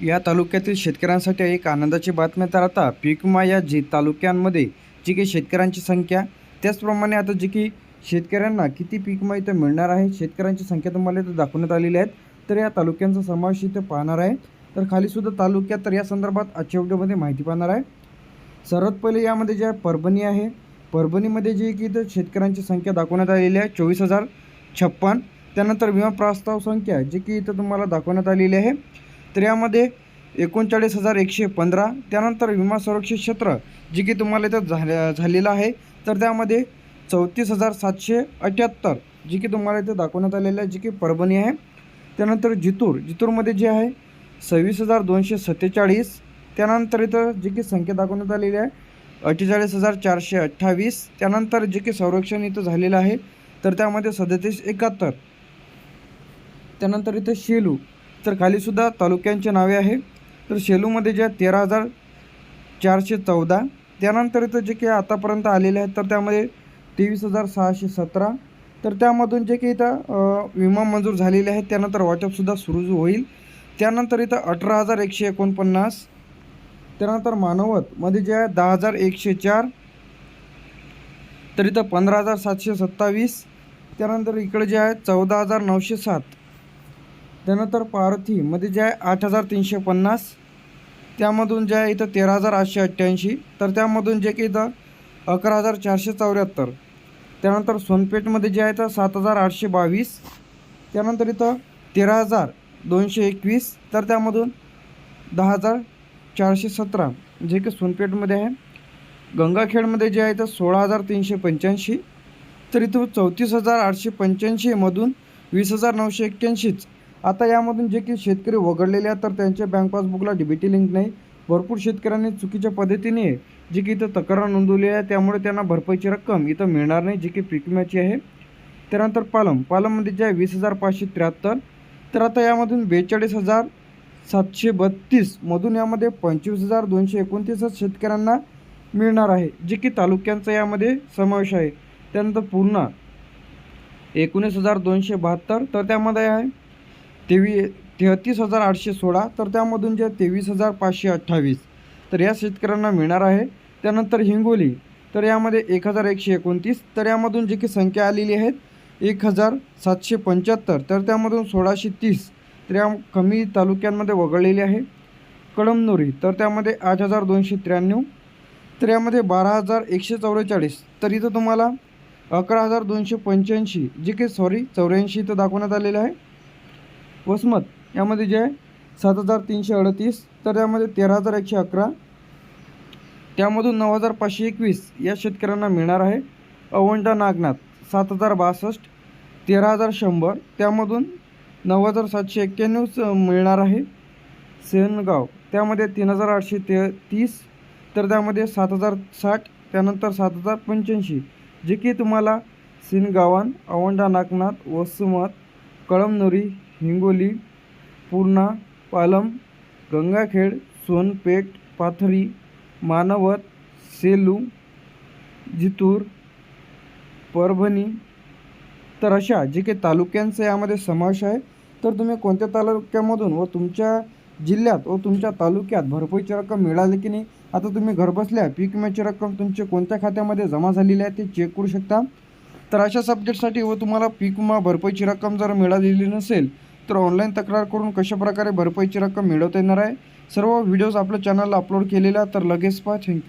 या तालुक्यातील शेतकऱ्यांसाठी एक आनंदाची बातमी तर आता पीक विमा या जी तालुक्यांमध्ये जी काही शेतकऱ्यांची संख्या त्याचप्रमाणे आता जी की शेतकऱ्यांना किती पीक विमा इथं मिळणार आहे शेतकऱ्यांची संख्या तुम्हाला इथं दाखवण्यात आलेली आहेत तर या तालुक्यांचा समावेश इथं पाहणार आहे. तर खालीसुद्धा तालुक्यात तर या संदर्भात आजच्या व्हिडिओमध्ये माहिती पाहणार आहे. सर्वात पहिले यामध्ये जे आहे परभणी आहे परभणीमध्ये जे की इथं शेतकऱ्यांची संख्या दाखवण्यात आलेली आहे चोवीस हजार छप्पन. त्यानंतर विमा प्रस्ताव संख्या जी की इथं तुम्हाला दाखवण्यात आलेली आहे. तर यामध्ये एकोणचाळीस हजार एकशे पंधरा त्यानंतर विमा संरक्षित क्षेत्र जी की तुम्हाला इथं झाल्या झालेलं आहे तर त्यामध्ये चौतीस हजार सातशे अठ्याहत्तर जी की तुम्हाला इथं दाखवण्यात आलेलं आहे जी की परभणी आहे. त्यानंतर जितूर जितूरमध्ये जे आहे सव्वीस हजार दोनशे सत्तेचाळीस त्यानंतर इथं जी की संख्या दाखवण्यात आलेली आहे अठ्ठेचाळीस हजार चारशे अठ्ठावीस त्यानंतर जे की संरक्षण इथं झालेलं आहे तर त्यामध्ये सदतीस एकाहत्तर त्यानंतर इथं शेलू तर खालीसुद्धा तालुक्यांची नावे आहे. तर शेलूमध्ये जे आहे तेरा हजार चारशे चौदा. त्यानंतर इथं जे काही आतापर्यंत आलेले आहेत तर त्यामध्ये तेवीस हजार सहाशे सतरा. तर त्यामधून जे काही इथं विमा मंजूर झालेले आहेत त्यानंतर वाटपसुद्धा सुरू होईल. त्यानंतर इथं अठरा हजार एकशे एकोणपन्नास. त्यानंतर मानवतमध्ये जे आहे दहा हजार एकशे चार. तर इथं पंधरा हजार सातशे सत्तावीस. त्यानंतर इकडे जे आहे चौदा हजार नऊशे सात. त्यानंतर पारथीमध्ये जे आहे आठ हजार तीनशे पन्नास त्यामधून जे आहे इथं तेरा हजार आठशे अठ्ठ्याऐंशी तर त्यामधून जे की इथं अकरा हजार चारशे चौऱ्याहत्तर. त्यानंतर सोनपेठमध्ये जे आहे तर सात हजार आठशे बावीस त्यानंतर इथं तेरा हजार दोनशे एकवीस तर त्यामधून दहा हजार चारशे सतरा जे की सोनपेठमध्ये आहे. गंगाखेडमध्ये जे आहे तर सोळा हजार तीनशे पंच्याऐंशी तर इथं चौतीस हजार आठशे पंच्याऐंशीमधून वीस हजार नऊशे एक्क्याऐंशीच. आता यामधून जे की शेतकरी वगळलेले आहेत तर त्यांच्या बँक पासबुकला डीबीटी लिंक नाही. भरपूर शेतकऱ्यांनी चुकीच्या पद्धतीने जी की इथं तक्रार नोंदवली आहे त्यामुळे त्यांना भरपाईची रक्कम इथं मिळणार नाही जी की पीक विम्याची आहे. त्यानंतर पालम. पालममध्ये जे आहे वीस हजार पाचशे त्र्याहत्तर. तर आता यामधून बेचाळीस हजार सातशे बत्तीसमधून यामध्ये पंचवीस हजार दोनशे एकोणतीसच शेतकऱ्यांना मिळणार आहे जे की तालुक्यांचा यामध्ये समावेश आहे. त्यानंतर पूर्णा. एकोणीस हजार दोनशे बहात्तर. तर त्यामध्ये आहे तेवी तेहतीस हजार आठशे सोळा तर त्यामधून जे तेवीस हजार पाचशे अठ्ठावीस तर या शेतकऱ्यांना मिळणार आहे. त्यानंतर हिंगोली तर यामध्ये एक हजार एकशे एकोणतीस तर यामधून जी की संख्या आलेली आहेत एक हजार सातशे पंच्याहत्तर तर त्यामधून सोळाशे तीस तर या कमी तालुक्यांमध्ये वगळलेली आहे. कळमनुरी तर त्यामध्ये आठ हजार दोनशे त्र्याण्णव तर यामध्ये बारा हजार एकशे चौवेचाळीस तर इथं तुम्हाला अकरा हजार दोनशे पंच्याऐंशी जे की सॉरी चौऱ्याऐंशी इथं दाखवण्यात आलेलं आहे. वसमत यामध्ये जे आहे सात हजार तीनशे अडतीस तर यामध्ये तेरा हजार एकशे अकरा. त्यामधून नऊ हजार पाचशे एकवीस या शेतकऱ्यांना मिळणार आहे. अवंडा नागनाथ सात हजार बासष्ट तेरा हजार शंभर त्यामधून नऊ हजार सातशे एक्क्याण्णवच मिळणार आहे. सेनगाव त्यामध्ये तीन हजार आठशे ते तीस तर त्यामध्ये सात हजार साठ त्यानंतर सात हजार पंच्याऐंशी. जे की तुम्हाला सिनगावान अवंडा नागनाथ वसुमत कळमनुरी हिंगोली पूर्णा पालम गंगाखेड सोनपेठ पाथरी मानवत सेलू जितूर परभणी तर अशा जे काही तालुक्यांचा यामध्ये समावेश आहे तर तुम्ही कोणत्या तालुक्यामधून व तुमच्या जिल्ह्यात व तुमच्या तालुक्यात भरपाईची रक्कम मिळाली की नाही? आता तुम्ही घरबसल्या पीक विम्याची रक्कम तुमच्या कोणत्या खात्यामध्ये जमा झालेली आहे ते चेक करू शकता. तर अशा सब्जेक्टसाठी व तुम्हाला पीक विमा भरपाईची रक्कम जर मिळालेली नसेल तर ऑनलाईन तक्रार करून कशाप्रकारे भरपाईची रक्कम मिळवता येणार आहे? सर्व व्हिडिओज आपल्या चॅनलला अपलोड केलेल्या तर लगेच पहा. थँक्यू